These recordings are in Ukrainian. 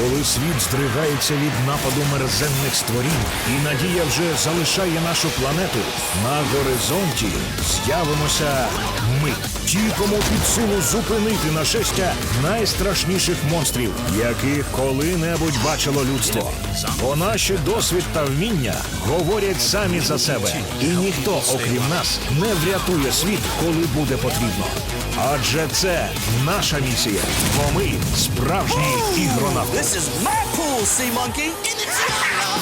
Коли світ здригається від нападу мерзенних створінь, і надія вже залишає нашу планету, на горизонті з'явимося ми. Ті, кому під силу зупинити нашестя найстрашніших монстрів, яких коли-небудь бачило людство. Бо наші досвід та вміння говорять самі за себе, і ніхто, окрім нас, не врятує світ, коли буде потрібно. Адже це наша місія, бо ми справжні ігронавти. This is my pool, sea monkey.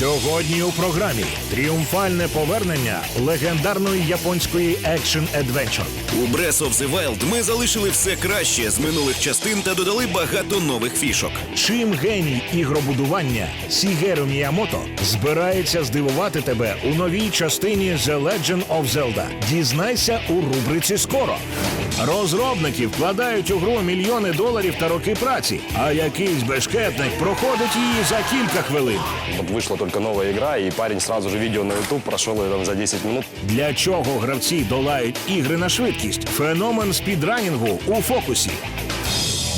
Сьогодні у програмі тріумфальне повернення легендарної японської екшн едвенчор. У Breath of the Wild ми залишили все краще з минулих частин та додали багато нових фішок. Чим геній ігробудування Сігеру Міямото збирається здивувати тебе у новій частині The Legend of Zelda. Дізнайся у рубриці скоро. Розробники вкладають у гру мільйони доларів та роки праці, а якийсь бешкетник проходить її за кілька хвилин. Вот вышла только новая игра, и парень сразу же видео на YouTube прошел ее там за 10 минут. Для чого гравці долають ігри на швидкість? Феномен спідранінгу у фокусі.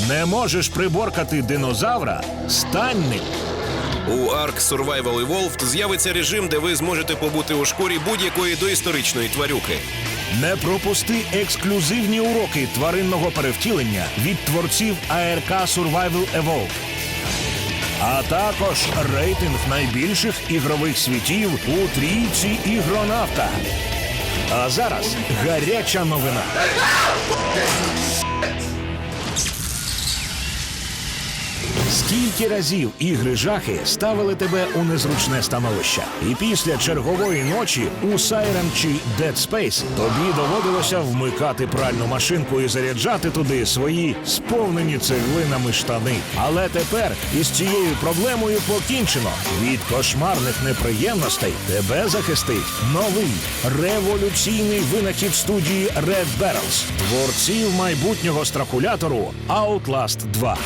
Не можеш приборкати динозавра? Стань ним. У Ark Survival Evolved з'явиться режим, де ви зможете побути у шкурі будь-якої доісторичної тварюки. Не пропусти ексклюзивні уроки тваринного перевтілення від творців АРК Survival Evolved. А також рейтинг найбільших ігрових світів у трійці ігронавта. А зараз гаряча новина. Скільки разів ігри жахи ставили тебе у незручне становище? І після чергової ночі у Siren чи Dead Space тобі доводилося вмикати пральну машинку і заряджати туди свої сповнені цеглинами штани. Але тепер із цією проблемою покінчено. Від кошмарних неприємностей тебе захистить новий революційний винахід студії Red Barrels, творців майбутнього страхулятору Outlast 2.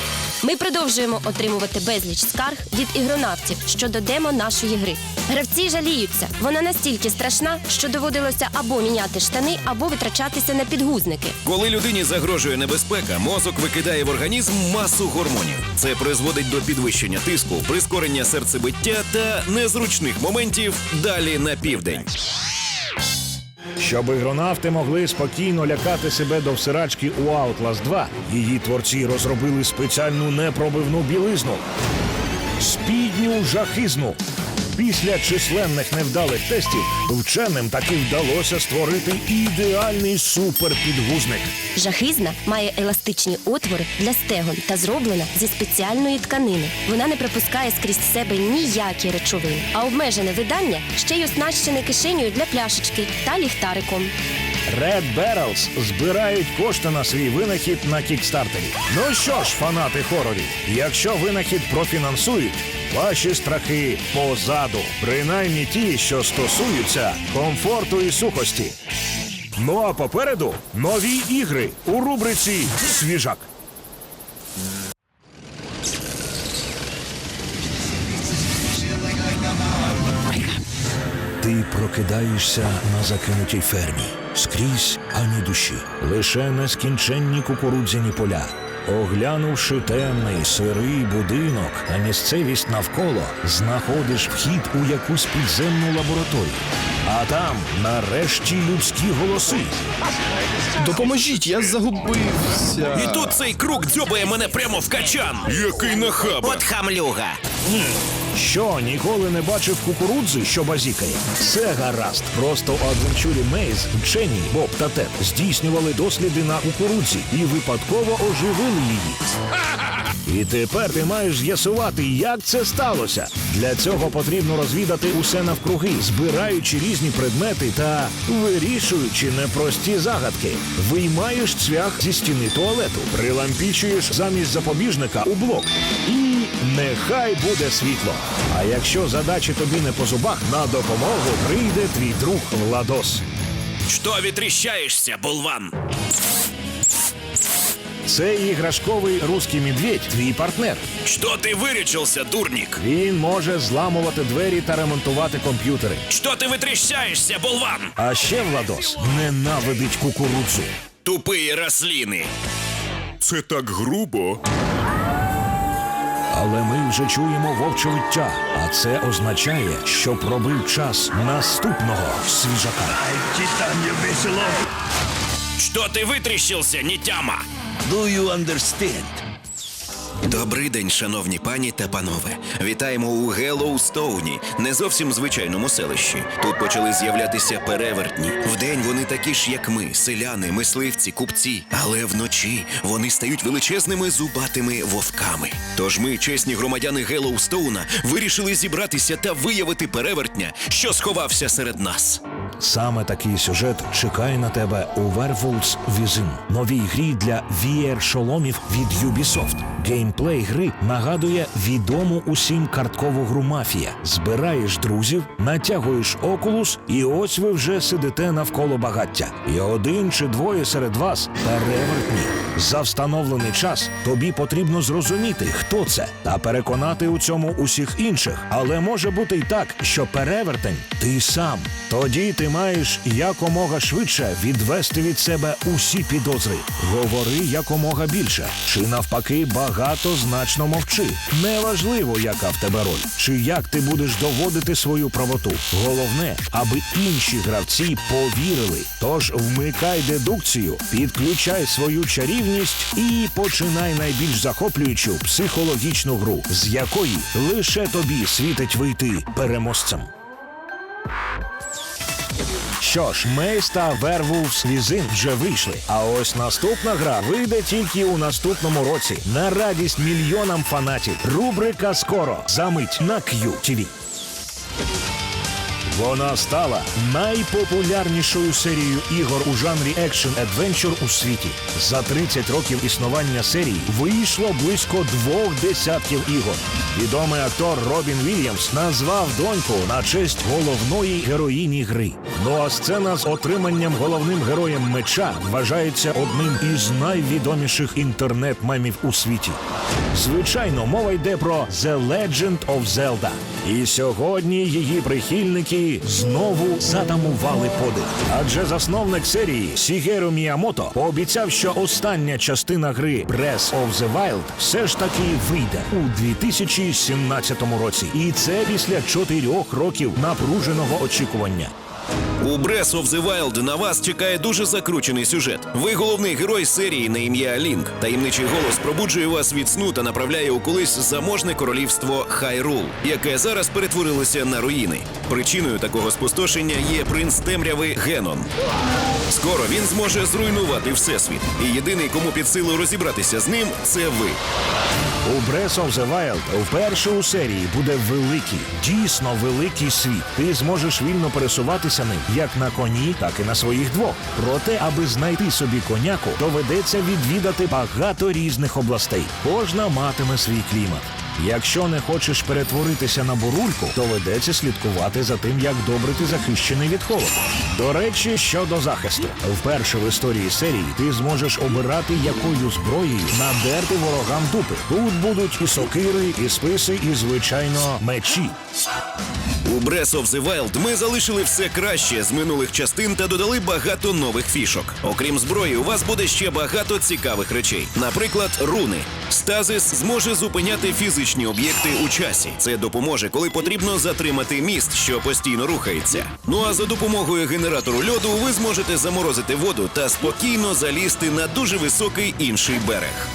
Ми продовжуємо отримувати безліч скарг від ігронавтів щодо демо нашої гри. Гравці жаліються. Вона настільки страшна, що доводилося або міняти штани, або витрачатися на підгузники. Коли людині загрожує небезпека, мозок викидає в організм масу гормонів. Це призводить до підвищення тиску, прискорення серцебиття та незручних моментів далі на південь. Щоб ігронавти могли спокійно лякати себе до всирачки у Outlast 2, її творці розробили спеціальну непробивну білизну спідню жахизну. Після численних невдалих тестів вченим таки вдалося створити ідеальний суперпідгузник. Жахизна має еластичні отвори для стегон та зроблена зі спеціальної тканини. Вона не пропускає скрізь себе ніякі речовини, а обмежене видання ще й оснащене кишенею для пляшечки та ліхтариком. Red Barrels збирають кошти на свій винахід на кікстартері. Ну що ж, фанати хорорів, якщо винахід профінансують, ваші страхи позаду, принаймні ті, що стосуються комфорту і сухості. Ну а попереду нові ігри у рубриці Свіжак. Прокидаєшся на закинутій фермі. Скрізь ані душі, лише нескінченні кукурудзяні поля. Оглянувши темний сирий будинок, а місцевість навколо знаходиш вхід у якусь підземну лабораторію. А там нарешті людські голоси. Допоможіть, я загубився. І тут цей круг дзьобає мене прямо в качан. Який нахаба! От хамлюга. Що ніколи не бачив кукурудзи, що базікає? Це гаразд. Просто у адвенчурі Мейз вчені Боб та Тед здійснювали досліди на кукурудзі і випадково оживили її. І тепер ти маєш з'ясувати, як це сталося. Для цього потрібно розвідати усе навкруги, збираючи різні предмети та вирішуючи непрості загадки. Виймаєш цвях зі стіни туалету, прилампічуєш замість запобіжника у блок. І нехай буде світло. А якщо задачі тобі не по зубах, на допомогу прийде твій друг Владос. Що вітріщаєшся, болван? Цей іграшковий русський медведь твій партнер. Що ти вирічився, дурник? Він може зламувати двері та ремонтувати комп'ютери. Що ти витріщаєшся, болван? А ще Владос ненавидить кукурудзу. Тупий росліни. Це так грубо. Але ми вже чуємо вовче виття, а це означає, що пробив час наступного свіжака. Що ти витріщився, нітяма? Do you understand? Добрий день, шановні пані та панове. Вітаємо у Геллоустоуні, не зовсім звичайному селищі. Тут почали з'являтися перевертні. Вдень вони такі ж, як ми, селяни, мисливці, купці. Але вночі вони стають величезними зубатими вовками. Тож ми, чесні громадяни Геллоустоуна, вирішили зібратися та виявити перевертня, що сховався серед нас. Саме такий сюжет чекає на тебе у Werewolves Within, новій грі для VR-шоломів від Ubisoft. Геймплей гри нагадує відому усім карткову гру мафія. Збираєш друзів, натягуєш окулус, і ось ви вже сидите навколо багаття. І один чи двоє серед вас перевертні. За встановлений час тобі потрібно зрозуміти, хто це, та переконати у цьому усіх інших. Але може бути й так, що перевертень ти сам. Тоді ти маєш якомога швидше відвести від себе усі підозри. Говори якомога більше, чи навпаки багатозначно мовчи. Неважливо, яка в тебе роль, чи як ти будеш доводити свою правоту. Головне, аби інші гравці повірили. Тож вмикай дедукцію, підключай свою чарівність і починай найбільш захоплюючу психологічну гру, з якої лише тобі світить вийти переможцем. Що ж, Мейс та Werewolves Візин вже вийшли. А ось наступна гра вийде тільки у наступному році. На радість мільйонам фанатів. Рубрика скоро замить на QTV. Вона стала найпопулярнішою серією ігор у жанрі екшен адвенчур у світі. За 30 років існування серії вийшло близько двох десятків ігор. Відомий актор Робін Вільямс назвав доньку на честь головної героїні гри. Ну а сцена з отриманням головним героєм меча вважається одним із найвідоміших інтернет-мемів у світі. Звичайно, мова йде про The Legend of Zelda. І сьогодні її прихильники знову затамували подих. Адже засновник серії Сігеру Міямото пообіцяв, що остання частина гри Breath of the Wild все ж таки вийде у 2017 році. І це після чотирьох років напруженого очікування. У Breath of the Wild на вас чекає дуже закручений сюжет. Ви головний герой серії на ім'я Лінк. Таємничий голос пробуджує вас від сну та направляє у колись заможне королівство Хайрул, яке зараз перетворилося на руїни. Причиною такого спустошення є принц темряви Генон. Скоро він зможе зруйнувати всесвіт. І єдиний, кому під силу розібратися з ним, це ви. У Breath of the Wild вперше у серії буде великий, дійсно великий світ. Ти зможеш вільно пересуватися ним як на коні, так і на своїх двох. Проте, аби знайти собі коняку, доведеться відвідати багато різних областей. Кожна матиме свій клімат. Якщо не хочеш перетворитися на бурульку, доведеться слідкувати за тим, як добре ти захищений від холоду. До речі, щодо захисту, вперше в історії серії ти зможеш обирати, якою зброєю надерти ворогам дупи. Тут будуть і сокири, і списи, і звичайно мечі. У Breath of the Wild ми залишили все краще з минулих частин та додали багато нових фішок. Окрім зброї, у вас буде ще багато цікавих речей. Наприклад, руни. Стазис зможе зупиняти фізичні об'єкти у часі. Це допоможе, коли потрібно затримати міст, що постійно рухається. Ну а за допомогою генератору льоду ви зможете заморозити воду та спокійно залізти на дуже високий інший берег.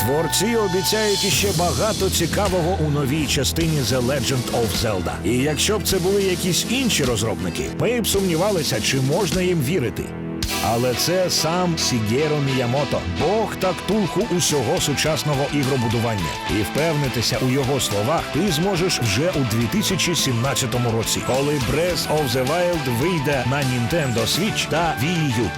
Творці обіцяють іще багато цікавого у новій частині The Legend of Zelda. І якщо б це були якісь інші розробники, ми б сумнівалися, чи можна їм вірити. Але це сам Сігєро Міямото, бог та ктулху усього сучасного ігробудування. І впевнитися у його словах ти зможеш вже у 2017 році, коли Breath of the Wild вийде на Nintendo Switch та Wii U.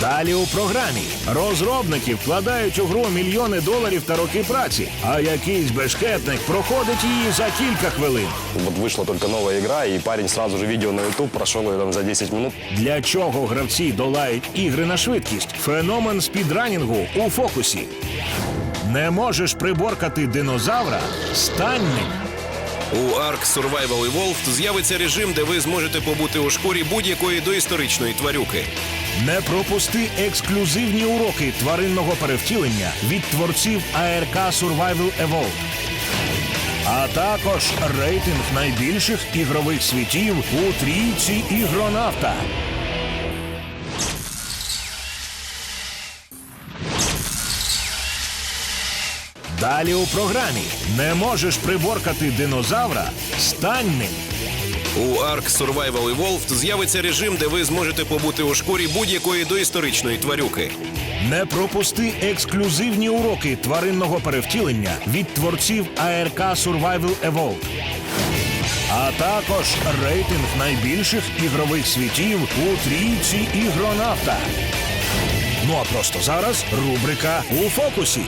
Далі у програмі розробники вкладають у гру мільйони доларів та роки праці, а якийсь бешкетник проходить її за кілька хвилин. Вот вышла только новая игра, и парень сразу же видео на YouTube прошел ее там за 10 минут. Для чого гравці долають ігри на швидкість? Феномен спідранінгу у фокусі. Не можеш приборкати динозавра? Стань ним. У Ark Survival Evolved з'явиться режим, де ви зможете побути у шкурі будь-якої доісторичної тварюки. Не пропусти ексклюзивні уроки тваринного перевтілення від творців АРК Survival Evolved. А також рейтинг найбільших ігрових світів у трійці ігронавта. Далі у програмі не можеш приборкати динозавра? Стань ним. У Ark Survival Evolved з'явиться режим, де ви зможете побути у шкурі будь-якої доісторичної тварюки. Не пропусти ексклюзивні уроки тваринного перевтілення від творців АРК Survival Evolved. А також рейтинг найбільших ігрових світів у трійці ігронавта. Ну а просто зараз рубрика у фокусі.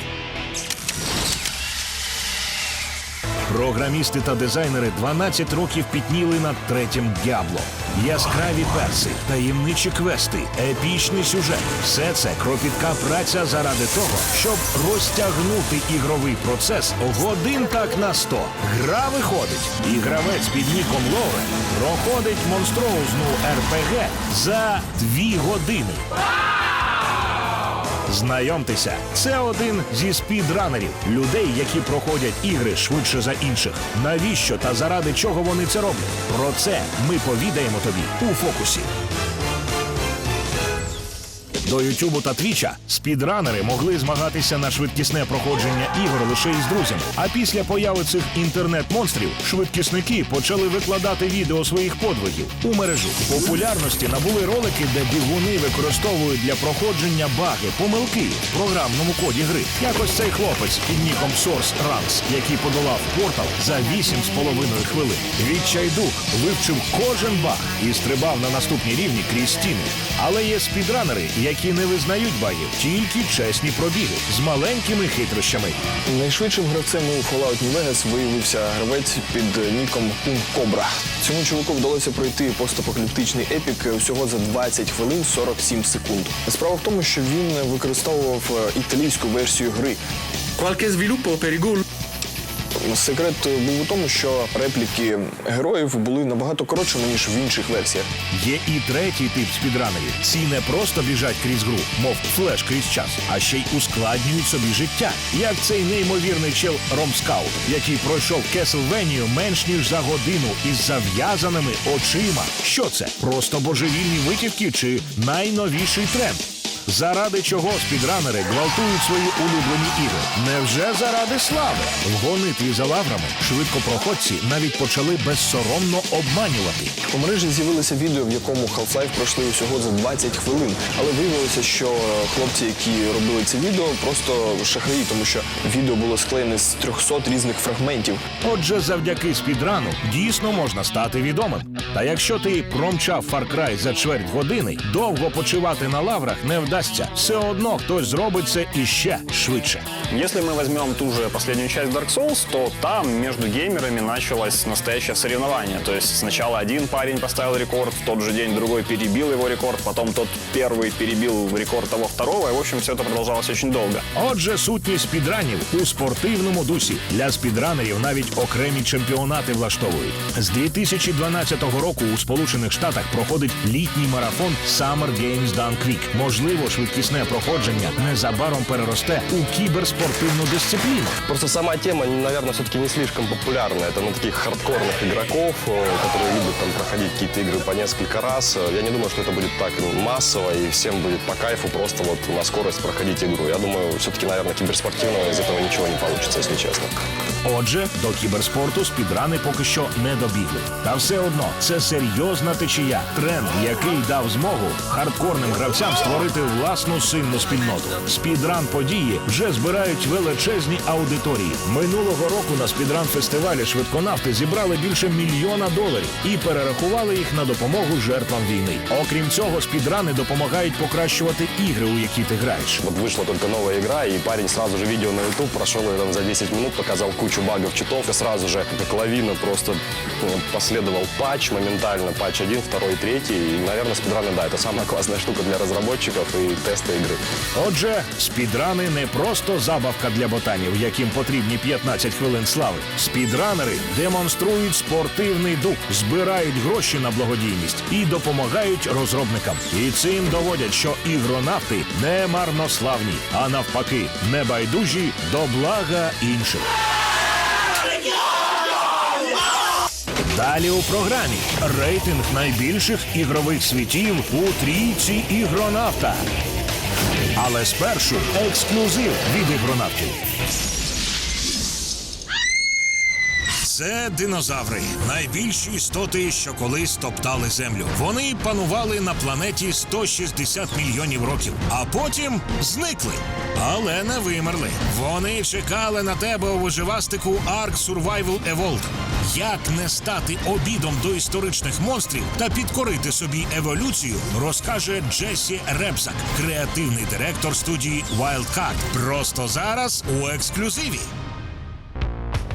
Програмісти та дизайнери 12 років пітніли над третім дябло. Яскраві перси, таємничі квести, епічний сюжет. Все це кропітка праця заради того, щоб розтягнути ігровий процес годин так на 100. Гра виходить, і гравець під ніком Лоре проходить монстроузну РПГ за дві години. Знайомтеся, це один зі спідранерів, людей, які проходять ігри швидше за інших. Навіщо та заради чого вони це роблять? Про це ми повідаємо тобі у фокусі. До Ютубу та Твіча спідранери могли змагатися на швидкісне проходження ігор лише із друзями. А після появи цих інтернет-монстрів швидкісники почали викладати відео своїх подвигів у мережу. Популярності набули ролики, де бігуни використовують для проходження баги, помилки в програмному коді гри. Як ось цей хлопець під ніком Source Runs, який подолав портал за 8,5 хвилин. Відчайдух вивчив кожен баг і стрибав на наступні рівні крізь стіни. Але є спідранери, які не визнають багів, тільки чесні пробіги з маленькими хитрощами. Найшвидшим гравцем у Fallout New Vegas виявився гравець під ніком Кунг Кобра. Цьому чуваку вдалося пройти постапокаліптичний епік всього за 20 хвилин 47 секунд. Справа в тому, що він використовував е, італійську версію гри. Qualche sviluppo per i ghoul? Секрет був у тому, що репліки героїв були набагато коротшими, ніж в інших версіях. Є і третій тип спідранерів. Ці не просто біжать крізь гру, мов флеш крізь час, а ще й ускладнюють собі життя. Як цей неймовірний чел Ромскаут, який пройшов Кеслвенію менш ніж за годину із зав'язаними очима. Що це? Просто божевільні витівки чи найновіший тренд? Заради чого спідранери гвалтують свої улюблені ігри? Невже заради слави? В гонитві за лаврами швидкопроходці навіть почали безсоромно обманювати. У мережі з'явилося відео, в якому Half-Life пройшли усього за 20 хвилин. Але виявилося, що хлопці, які робили це відео, просто шахраї, тому що відео було склеєне з 300 різних фрагментів. Отже, завдяки спідрану дійсно можна стати відомим. Та якщо ти промчав Far Cry за чверть години, довго почивати на лаврах не вдасться. Все одно хтось зробить це іще швидше. Если мы возьмем ту же последнюю часть Dark Souls, то там между геймерами началось настоящее соревнование. То есть сначала один парень поставил рекорд, в тот же день другой перебил его рекорд, потом тот первый перебил рекорд того второго, и в общем все это продолжалось очень долго. Отже, сутність спідранів у спортивному дусі. Для спідранерів навіть окремі чемпіонати влаштовують. З 2012 року у Сполучених Штатах проходить літній марафон Summer Games Done Quick. Можливо, швидкісне проходження незабаром переросте у кіберспортивну дисципліну. Просто сама тема, наверное, все-таки не слишком популярна. Это на таких хардкорных игроков, э, которые любят там проходить какие-то игры по несколько раз. Э, Я не думаю, что это будет так массово и всем будет по кайфу просто вот на скорость проходить игру. Я думаю, все-таки, наверное, киберспортивного из этого ничего не получится, если честно. Отже, до кіберспорту спідрани поки що не добігли. Та все одно це серйозна течія, тренд, який дав змогу хардкорним гравцям створити власну сильну спільноту. Спідран події вже збирають величезні аудиторії. Минулого року на спідран фестивалі швидконавти зібрали більше мільйона доларів і перерахували їх на допомогу жертвам війни. Окрім цього, спідрани допомагають покращувати ігри, у які ти граєш. Вот вышла только новая игра, и парень сразу же видео на прошел ее там за 10 минут, показал кучу багов, читов, и сразу же как лавина просто ну, последовал патч, моментально патч 1, 2, 3, и, наверное, спидраны, да, это самая классная штука для разработчиков и теста игры. Отже, спідрани не просто забавка для ботанів, яким потрібні 15 хвилин слави. Спідранери демонструють спортивний дух, збирають гроші на благодійність і допомагають розробникам. І цим доводять, що ігронавти не марнославні, а навпаки, небайдужі до блага інших. Далі у програмі рейтинг найбільших ігрових світів у трійці ігронавта. Але спершу ексклюзив від ігронавтів. Це динозаври, найбільші істоти, що колись топтали землю. Вони панували на планеті 160 мільйонів років, а потім зникли, але не вимерли. Вони чекали на тебе у виживастику Ark Survival Evolved. Як не стати обідом до історичних монстрів та підкорити собі еволюцію, розкаже Джесі Репсак, креативний директор студії Wildcard. Просто зараз у ексклюзиві.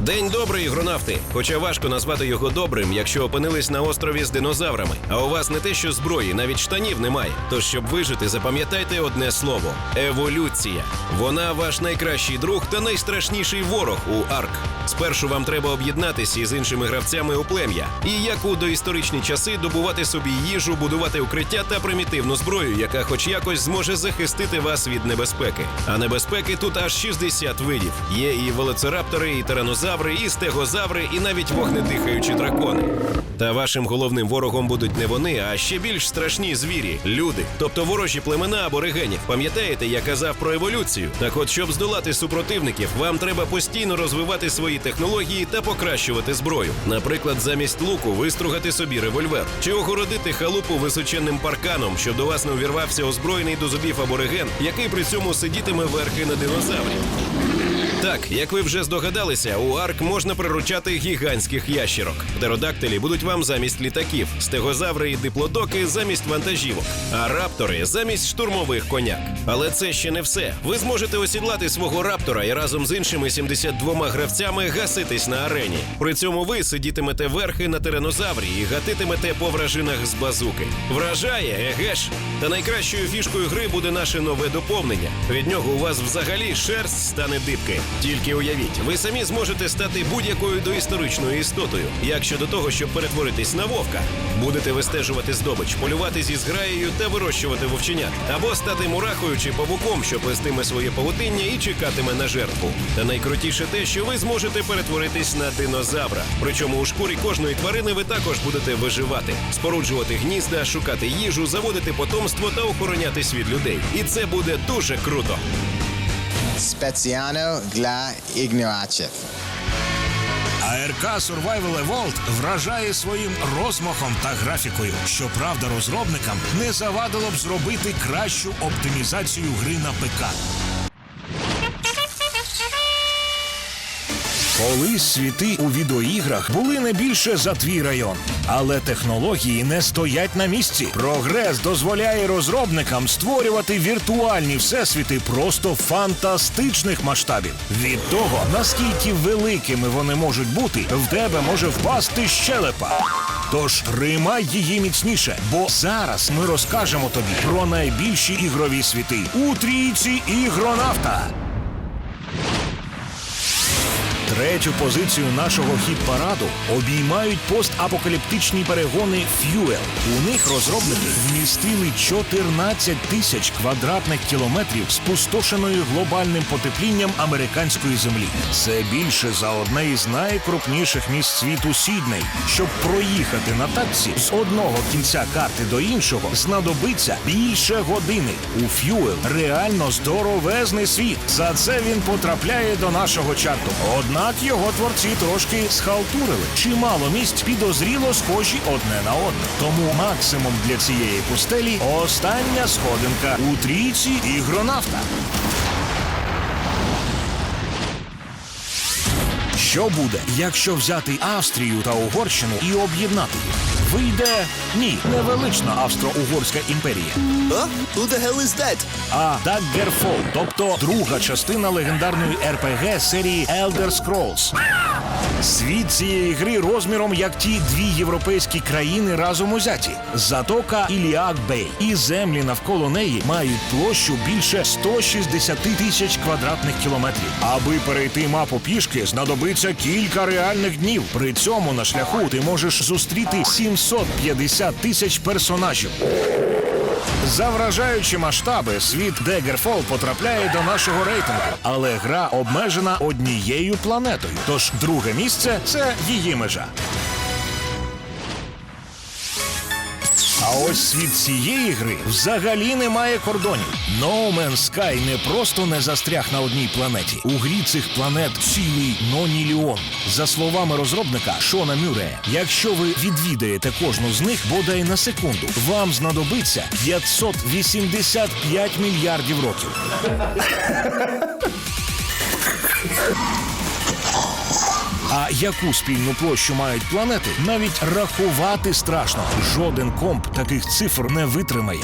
День добрий, ігронавти. Хоча важко назвати його добрим, якщо опинились на острові з динозаврами. А у вас не те, що зброї, навіть штанів немає. Тож, щоб вижити, запам'ятайте одне слово: еволюція. Вона ваш найкращий друг та найстрашніший ворог у арк. Спершу вам треба об'єднатися із іншими гравцями у плем'я. І як у доісторичні часи добувати собі їжу, будувати укриття та примітивну зброю, яка хоч якось зможе захистити вас від небезпеки. А небезпеки тут аж 60 видів. Є і велоцираптори, і тиранозаври, і стегозаври, і навіть вогнедихаючі дракони. Та вашим головним ворогом будуть не вони, а ще більш страшні звірі люди, тобто ворожі племена аборигенів. Пам'ятаєте, я казав про еволюцію? Так от, щоб здолати супротивників, вам треба постійно розвивати свої технології та покращувати зброю. Наприклад, замість луку вистругати собі револьвер чи огородити халупу височенним парканом, щоб до вас не увірвався озброєний до зубів абориген, який при цьому сидітиме верхи на динозаврі. Так, як ви вже здогадалися, у арк можна приручати гігантських ящерок. Птеродактилі будуть вам замість літаків, стегозаври і диплодоки замість вантажівок, а раптори замість штурмових коняк. Але це ще не все. Ви зможете осідлати свого раптора і разом з іншими 72 гравцями гаситись на арені. При цьому ви сидітимете верхи на тиранозаврі і гатитимете по вражинах з базуки. Вражає, еге ж! Та найкращою фішкою гри буде наше нове доповнення. Від нього у вас взагалі шерсть стане дибки. Тільки уявіть, ви самі зможете стати будь-якою доісторичною істотою. Як щодо того, щоб перетворитись на вовка, будете вистежувати здобич, полювати зі зграєю та вирощувати вовченят, або стати мурахою чи павуком, що плестиме своє павутиння і чекатиме на жертву. Та найкрутіше те, що ви зможете перетворитись на динозавра. Причому у шкурі кожної тварини ви також будете виживати, споруджувати гнізда, шукати їжу, заводити потомство та охороняти світ людей. І це буде дуже круто. Speziano для ігнорачів. АРК Survival Evolved вражає своїм розмахом та графікою. Щоправда, розробникам не завадило б зробити кращу оптимізацію гри на ПК. Колись світи у відеоіграх були не більше за твій район, але технології не стоять на місці. Прогрес дозволяє розробникам створювати віртуальні всесвіти просто фантастичних масштабів. Від того, наскільки великими вони можуть бути, в тебе може впасти щелепа. Тож тримай її міцніше, бо зараз ми розкажемо тобі про найбільші ігрові світи у трійці ігронавта. Третю позицію нашого хіт-параду обіймають постапокаліптичні перегони Fuel. У них розробники вмістили 14 тисяч квадратних кілометрів спустошеної глобальним потеплінням американської землі. Це більше за одне із найкрупніших міст світу Сідней. Щоб проїхати на таксі з одного кінця карти до іншого, знадобиться більше години. У Fuel реально здоровезний світ. За це він потрапляє до нашого чарту. Однак Однак його творці трошки схалтурили. Чимало місць підозріло схожі одне на одне. Тому максимум для цієї пустелі остання сходинка у трійці ігронавта. Що буде, якщо взяти Австрію та Угорщину і об'єднати їх? Вийде ні, невелична Австро-Угорська імперія, Huh? Who the hell is that? а Daggerfall, тобто друга частина легендарної РПГ серії Elder Scrolls. Світ цієї гри розміром як ті дві європейські країни разом узяті. Затока Іліак Бей і землі навколо неї мають площу більше 160 тисяч квадратних кілометрів. Аби перейти мапу пішки, знадобиться кілька реальних днів. При цьому на шляху ти можеш зустріти 750 тисяч персонажів. За вражаючі масштаби світ Деґерфол потрапляє до нашого рейтингу, але гра обмежена однією планетою. Тож друге місце це її межа. А ось світ цієї гри взагалі не має кордонів. No Man's Sky не просто не застряг на одній планеті. У грі цих планет цілий ноніліон. За словами розробника Шона Мюрея, якщо ви відвідаєте кожну з них бодай на секунду, вам знадобиться 585 мільярдів років. А яку спільну площу мають планети, навіть рахувати страшно. Жоден комп таких цифр не витримає.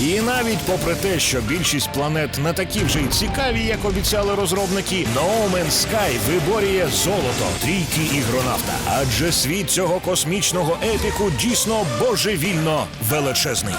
І навіть попри те, що більшість планет не такі вже й цікаві, як обіцяли розробники, No Man's Sky виборює золото трійки ігронавта. Адже світ цього космічного епіку дійсно божевільно величезний.